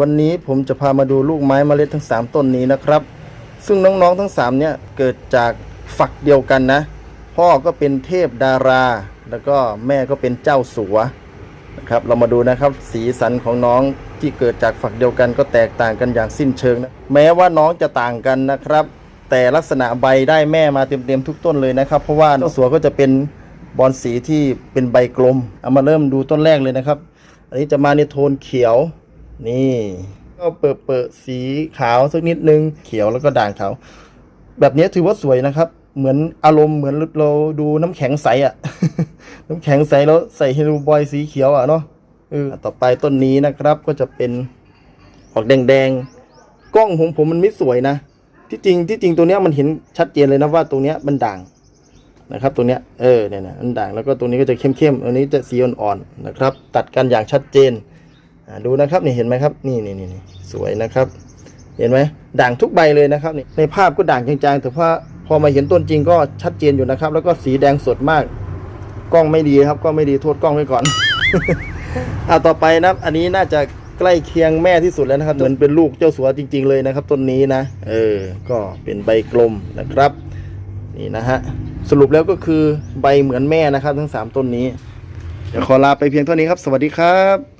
วันนี้ผมจะพามาดูลูกไม้เมล็ดทั้ง 3 ต้นนี้นะครับ ซึ่งน้องๆทั้ง 3 เนี่ยเกิดจากฝักเดียวกันนะ พ่อก็เป็นเทพดารา แล้วก็แม่ก็เป็นเจ้าสัวนะครับ เรามาดูนะครับสีสันของน้องที่เกิดจากฝักเดียวกันก็แตกต่างกันอย่างสิ้นเชิงนะแม้ว่าน้องจะต่างกันนะครับ แต่ลักษณะใบได้แม่มาเต็มๆทุกต้นเลยนะครับ เพราะว่าเจ้าสัวก็จะเป็นบอลสีที่เป็นใบกลม เอามาเริ่มดูต้นแรกเลยนะครับ อันนี้จะมาในโทนเขียว นี่ ก็เปิดเปิดสีขาวสักนิดนึง เขียวแล้วก็ด่างขาว แบบนี้ถือว่าสวยนะครับ เหมือนอารมณ์เหมือนเราดูน้ำแข็งใสอะน้ำแข็งใสแล้วใส่เฮลูบอยสีเขียวอะเนาะเออต่อไปต้นนี้นะครับก็จะเป็นออกแดงๆ กล้องของผมมันไม่สวยนะ ที่จริงที่จริงตัวเนี้ยมันเห็นชัดเจนเลยนะว่าตรงเนี้ยมันด่างนะครับตรงเนี้ยเออเนี่ยนะมันด่างแล้วก็ตรงนี้ก็จะเข้มๆอันนี้จะสีอ่อนๆนะครับ ตัดกันอย่างชัดเจน ดูนะครับนี่เห็นไหมครับนี่นี่นี่สวยนะครับ เห็นไหมด่างทุกใบเลยนะครับนี่ในภาพก็ด่างจางๆแต่พอพอมาเห็นต้นจริงก็ชัดเจนอยู่นะครับ แล้วก็สีแดงสดมาก กล้องไม่ดีครับกล้องไม่ดีโทษกล้องไว้ก่อนเอาต่อไปนะครับอันนี้น่าจะใกล้เคียงแม่ที่สุดแล้วนะครับ เหมือนเป็นลูกเจ้าสัวจริง ๆ เลยนะครับต้นนี้นะ เออ ก็เป็นใบกลมนะครับ นี่นะฮะสรุปแล้วก็คือใบเหมือนแม่นะครับ ทั้งสามต้นนี้ เดี๋ยวขอลาไปเพียงเท่านี้ครับ สวัสดีครับ